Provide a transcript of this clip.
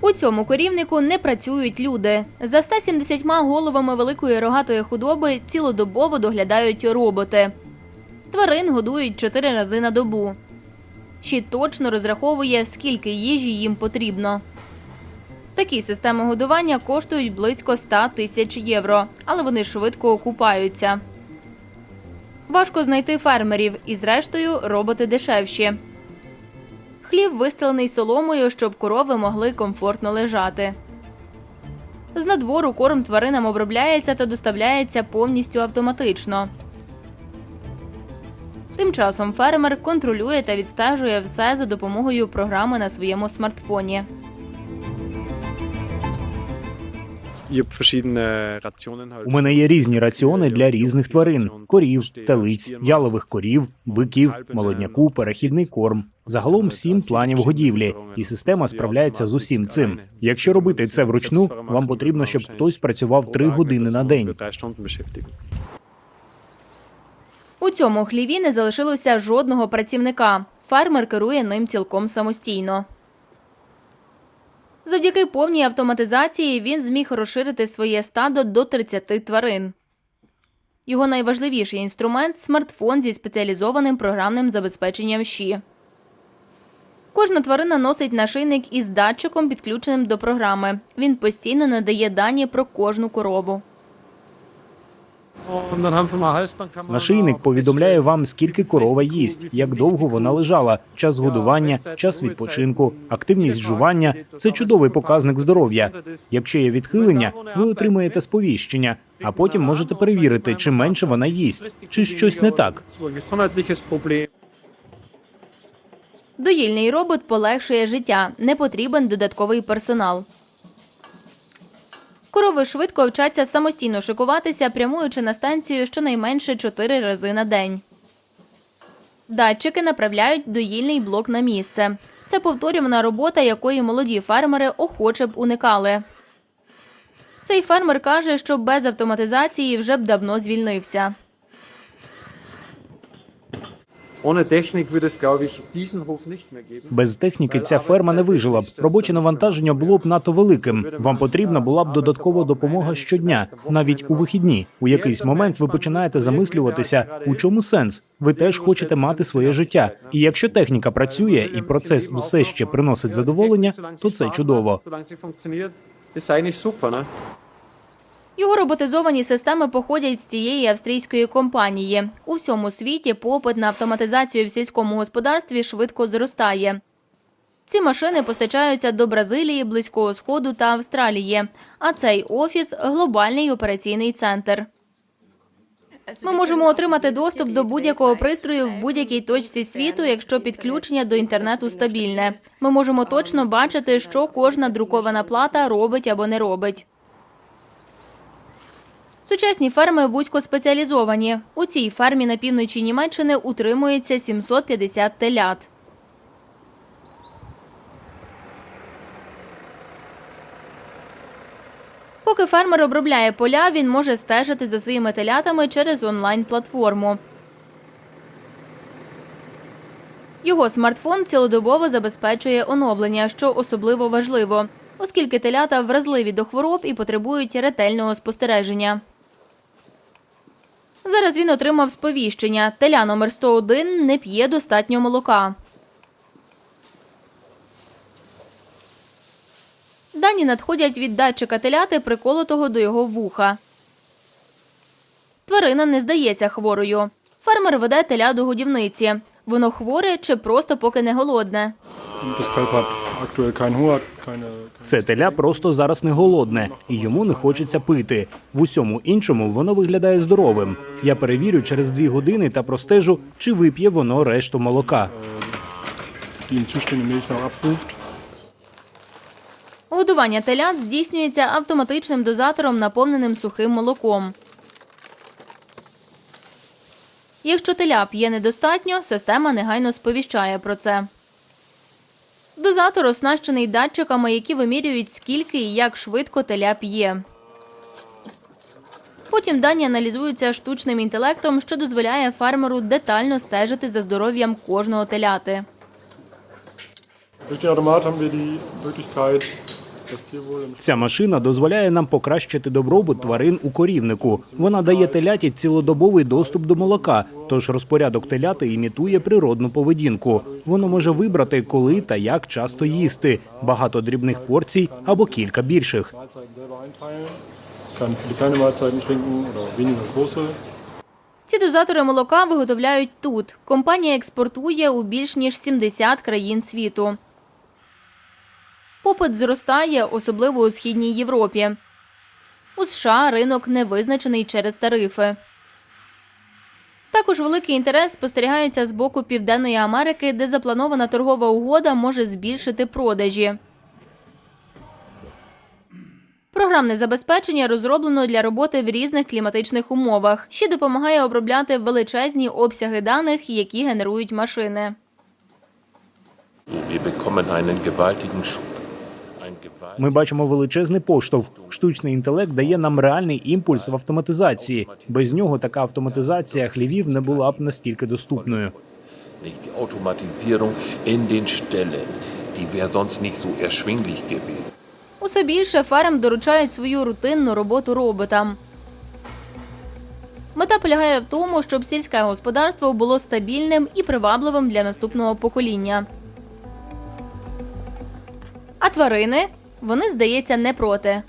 У цьому корівнику не працюють люди. За 170 головами великої рогатої худоби цілодобово доглядають роботи. Тварин годують 4 рази на добу. Ще точно розраховує, скільки їжі їм потрібно. Такі системи годування коштують близько 100 тисяч євро, але вони швидко окупаються. Важко знайти фермерів, і зрештою роботи дешевші. Хлів вистелений соломою, щоб корови могли комфортно лежати. З надвору корм тваринам обробляється та доставляється повністю автоматично. Тим часом фермер контролює та відстежує все за допомогою програми на своєму смартфоні. У мене є різні раціони для різних тварин: корів, телиць, ялових корів, биків, молодняку, перехідний корм. Загалом сім планів годівлі, і система справляється з усім цим. Якщо робити це вручну, вам потрібно, щоб хтось працював три години на день. У цьому хліві не залишилося жодного працівника. Фермер керує ним цілком самостійно. Завдяки повній автоматизації він зміг розширити своє стадо до 30 тварин. Його найважливіший інструмент смартфон зі спеціалізованим програмним забезпеченням ЩІ. Кожна тварина носить нашийник із датчиком, підключеним до програми. Він постійно надає дані про кожну корову. Нашийник повідомляє вам, скільки корова їсть, як довго вона лежала, час годування, час відпочинку, активність жування. Це чудовий показник здоров'я. Якщо є відхилення, ви отримаєте сповіщення, а потім можете перевірити, чи менше вона їсть, чи щось не так. Доїльний робот полегшує життя, не потрібен додатковий персонал. Корови швидко вчаться самостійно шикуватися, прямуючи на станцію щонайменше 4 рази на день. Датчики направляють доїльний блок на місце. Це повторювана робота, якої молоді фермери охоче б уникали. Цей фермер каже, що без автоматизації вже б давно звільнився. Без техніки ця ферма не вижила б. Робоче навантаження було б надто великим. Вам потрібна була б додаткова допомога щодня, навіть у вихідні. У якийсь момент ви починаєте замислюватися, у чому сенс. Ви теж хочете мати своє життя. І якщо техніка працює і процес все ще приносить задоволення, то це чудово. Його роботизовані системи походять з цієї австрійської компанії. У всьому світі попит на автоматизацію в сільському господарстві швидко зростає. Ці машини постачаються до Бразилії, Близького Сходу та Австралії. А цей офіс глобальний операційний центр. Ми можемо отримати доступ до будь-якого пристрою в будь-якій точці світу, якщо підключення до інтернету стабільне. Ми можемо точно бачити, що кожна друкована плата робить або не робить. Сучасні ферми вузько спеціалізовані. У цій фермі на півночі Німеччини утримується 750 телят. Поки фермер обробляє поля, він може стежити за своїми телятами через онлайн-платформу. Його смартфон цілодобово забезпечує оновлення, що особливо важливо, оскільки телята вразливі до хвороб і потребують ретельного спостереження. Зараз він отримав сповіщення. Теля номер 101 не п'є достатньо молока. Дані надходять від датчика теляти, приколотого до його вуха. Тварина не здається хворою. Фермер веде теля до годівниці. Воно хворе чи просто поки не голодне. Це теля просто зараз не голодне, і йому не хочеться пити. В усьому іншому воно виглядає здоровим. Я перевірю через дві години та простежу, чи вип'є воно решту молока. abruft. Годування телят здійснюється автоматичним дозатором, наповненим сухим молоком. Якщо теля п'є недостатньо, система негайно сповіщає про це. Дозатор оснащений датчиками, які вимірюють, скільки і як швидко теля п'є. Потім дані аналізуються штучним інтелектом, що дозволяє фермеру детально стежити за здоров'ям кожного теляти. Durch den Automat haben wir die Ця машина дозволяє нам покращити добробут тварин у корівнику. Вона дає теляті цілодобовий доступ до молока, тож розпорядок теляти імітує природну поведінку. Воно може вибрати, коли та як часто їсти, багато дрібних порцій або кілька більших. Ці дозатори молока виготовляють тут. Компанія експортує у більш ніж 70 країн світу. Попит зростає, особливо у східній Європі. У США ринок не визначений через тарифи. Також великий інтерес спостерігається з боку Південної Америки, де запланована торгова угода може збільшити продажі. Програмне забезпечення розроблено для роботи в різних кліматичних умовах, що допомагає обробляти величезні обсяги даних, які генерують машини. Wir bekommen einen gewaltigen. Ми бачимо величезний поштовх. Штучний інтелект дає нам реальний імпульс в автоматизації. Без нього така автоматизація хлівів не була б настільки доступною. Усе більше ферм доручають свою рутинну роботу роботам. Мета полягає в тому, щоб сільське господарство було стабільним і привабливим для наступного покоління. А тварини вони, здається, не проти.